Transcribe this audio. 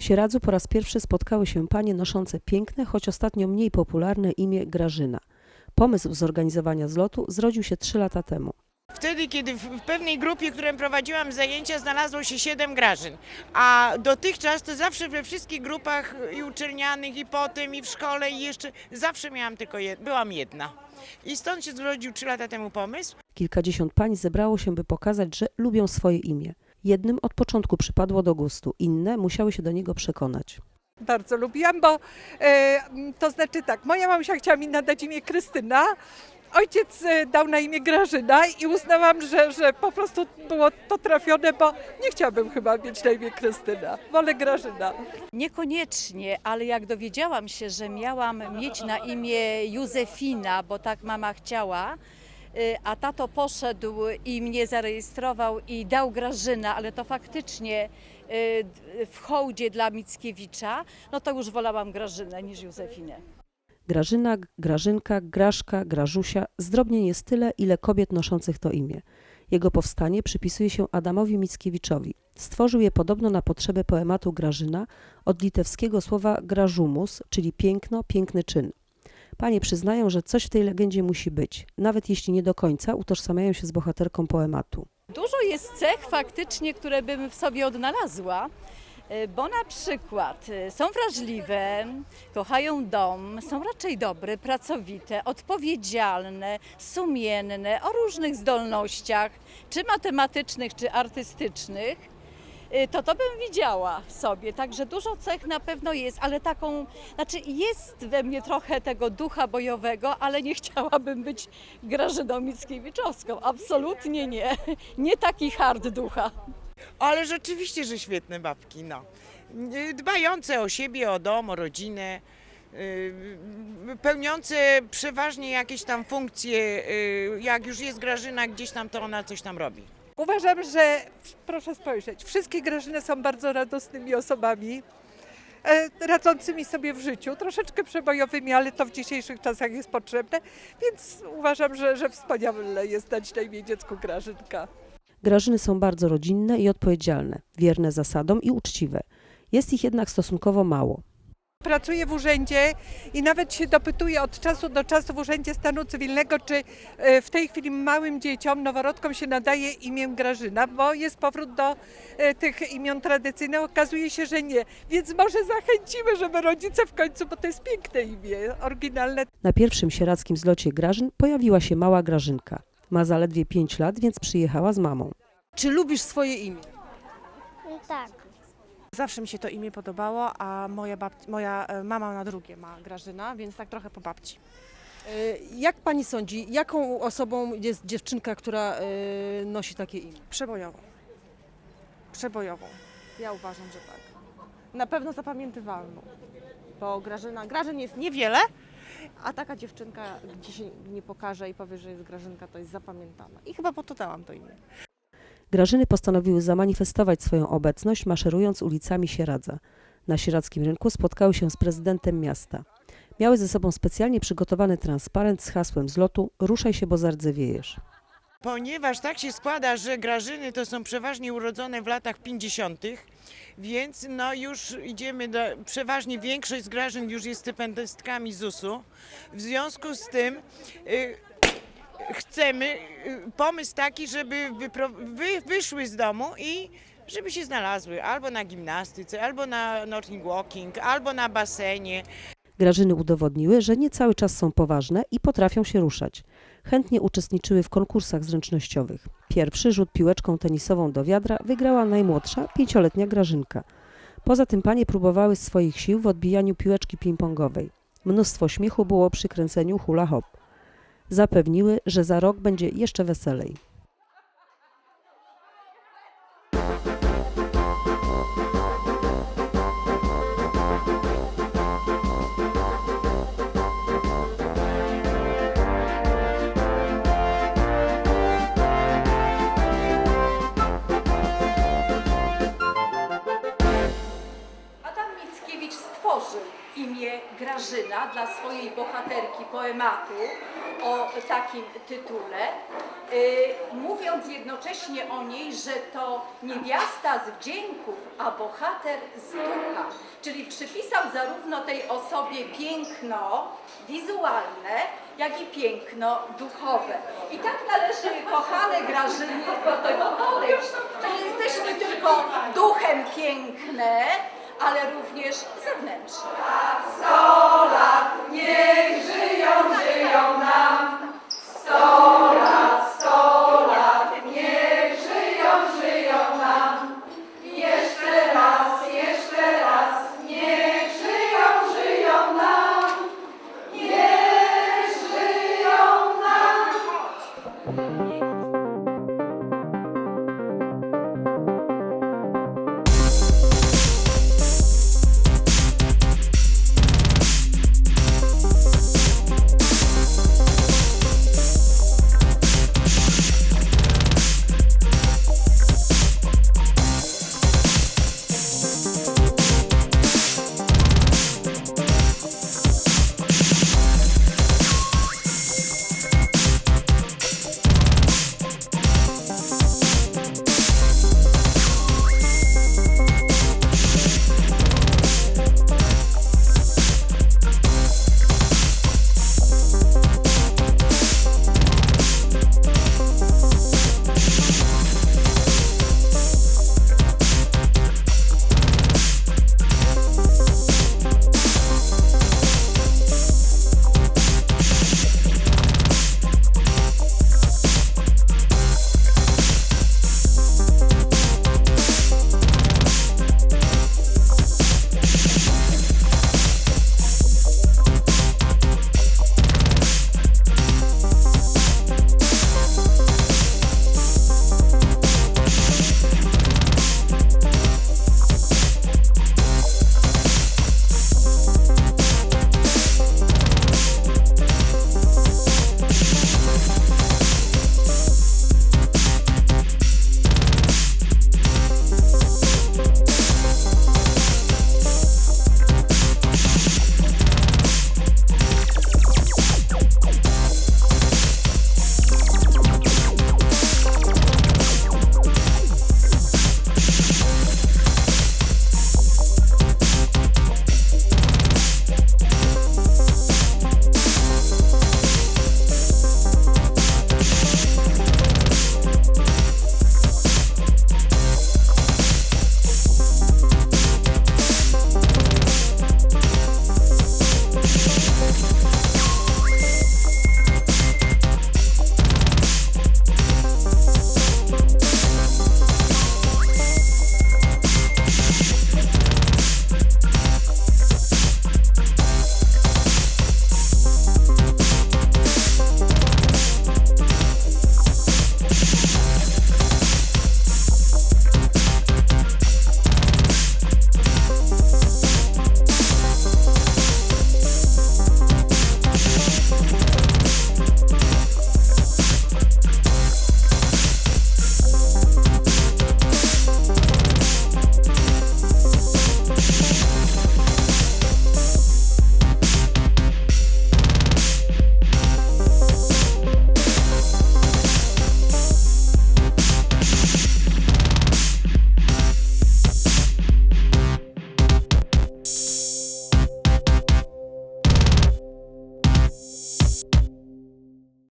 W Sieradzu po raz pierwszy spotkały się panie noszące piękne, choć ostatnio mniej popularne imię Grażyna. Pomysł zorganizowania zlotu zrodził się trzy lata temu. Wtedy, kiedy w pewnej grupie, w której prowadziłam zajęcia, znalazło się siedem grażyn. A dotychczas to zawsze we wszystkich grupach i uczelnianych, i potem, i w szkole, i jeszcze zawsze miałam tylko jed- byłam jedna. I stąd się zrodził trzy lata temu pomysł. Kilkadziesiąt pań zebrało się, by pokazać, że lubią swoje imię. Jednym od początku przypadło do gustu, inne musiały się do niego przekonać. bardzo lubiłam, bo e, to znaczy tak, moja mamusia chciała mi nadać imię Krystyna, ojciec e, dał na imię Grażyna i uznałam, że, że po prostu było to trafione, bo nie chciałabym chyba mieć na imię Krystyna, wolę Grażyna. Niekoniecznie, ale jak dowiedziałam się, że miałam mieć na imię Józefina, bo tak mama chciała, a tato poszedł i mnie zarejestrował i dał Grażyna, ale to faktycznie y, w hołdzie dla Mickiewicza, no to już wolałam Grażynę niż Józefinę. Grażyna, Grażynka, Graszka, Grażusia zdrobnień jest tyle, ile kobiet noszących to imię. Jego powstanie przypisuje się Adamowi Mickiewiczowi. Stworzył je podobno na potrzebę poematu Grażyna od litewskiego słowa grażumus, czyli piękno, piękny czyn. Panie przyznają, że coś w tej legendzie musi być, nawet jeśli nie do końca utożsamiają się z bohaterką poematu. Dużo jest cech faktycznie, które bym w sobie odnalazła, y, bo na przykład y, są wrażliwe, kochają dom, są raczej dobre, pracowite, odpowiedzialne, sumienne, o różnych zdolnościach, czy matematycznych, czy artystycznych. Y, To to bym widziała w sobie, także dużo cech na pewno jest, ale taką, znaczy jest we mnie trochę tego ducha bojowego, ale nie chciałabym być Grażyną Mickiewiczowską, absolutnie nie, nie taki hard ducha. Ale rzeczywiście, że świetne babki, no. Y, Dbające o siebie, o dom, o rodzinę, y, pełniące przeważnie jakieś tam funkcje, jak już jest Grażyna gdzieś tam, to ona coś tam robi. Uważam, że, proszę spojrzeć, wszystkie Grażyny są bardzo radosnymi osobami, e, radzącymi sobie w życiu, troszeczkę przebojowymi, ale to w dzisiejszych czasach jest potrzebne, więc uważam, że, że wspaniale jest dać na imię dziecku Grażynka. Grażyny są bardzo rodzinne i odpowiedzialne, wierne zasadom i uczciwe. Jest ich jednak stosunkowo mało. Pracuję w urzędzie i nawet się dopytuję od czasu do czasu w Urzędzie Stanu Cywilnego, czy e, w tej chwili małym dzieciom, noworodkom się nadaje imię Grażyna, bo jest powrót do e, tych imion tradycyjnych. Okazuje się, że nie. Więc może zachęcimy, żeby rodzice w końcu, bo to jest piękne imię, oryginalne. Na pierwszym sieradzkim zlocie Grażyn pojawiła się mała Grażynka. Ma zaledwie 5 lat, więc przyjechała z mamą. Czy lubisz swoje imię? Tak. Zawsze mi się to imię podobało, a moja, babci, moja e, mama na drugie ma Grażyna, więc tak trochę po babci. E, Jak pani sądzi, jaką osobą jest dziewczynka, która e, nosi takie imię? Przebojową. Przebojową. Ja uważam, że tak. Na pewno zapamiętywalną. Bo Grażyna, Grażyn jest niewiele, a taka dziewczynka, gdzie się nie pokaże i powie, że jest Grażynka, to jest zapamiętana. I chyba po to dałam to imię. Grażyny postanowiły zamanifestować swoją obecność, maszerując ulicami Sieradza. Na sieradzkim rynku spotkały się z prezydentem miasta. Miały ze sobą specjalnie przygotowany transparent z hasłem zlotu Ruszaj się, bo zardzewiejesz. Ponieważ tak się składa, że Grażyny to są przeważnie urodzone w latach 50., więc no już idziemy do, przeważnie większość z Grażyn już jest stypendystkami ZUS-u. W związku z tym y, chcemy, y, pomysł taki, żeby wy, wyszły z domu i żeby się znalazły albo na gimnastyce, albo na Northing Walking, albo na basenie. Grażyny udowodniły, że nie cały czas są poważne i potrafią się ruszać. Chętnie uczestniczyły w konkursach zręcznościowych. Pierwszy rzut piłeczką tenisową do wiadra wygrała najmłodsza, pięcioletnia Grażynka. Poza tym panie próbowały swoich sił w odbijaniu piłeczki ping-pongowej. Mnóstwo śmiechu było przy kręceniu hula hop. Zapewniły, że za rok będzie jeszcze weselej. Dla swojej bohaterki poematu o takim tytule, y, mówiąc jednocześnie o niej, że to niewiasta z wdzięków, a bohater z ducha. Czyli przypisał zarówno tej osobie piękno wizualne, jak i piękno duchowe. I tak należy, kochane Grażyny, do tego podejść, nie jesteśmy tylko duchem piękne, ale również zewnętrzne. Lat, lat, niech żyją, żyją nam.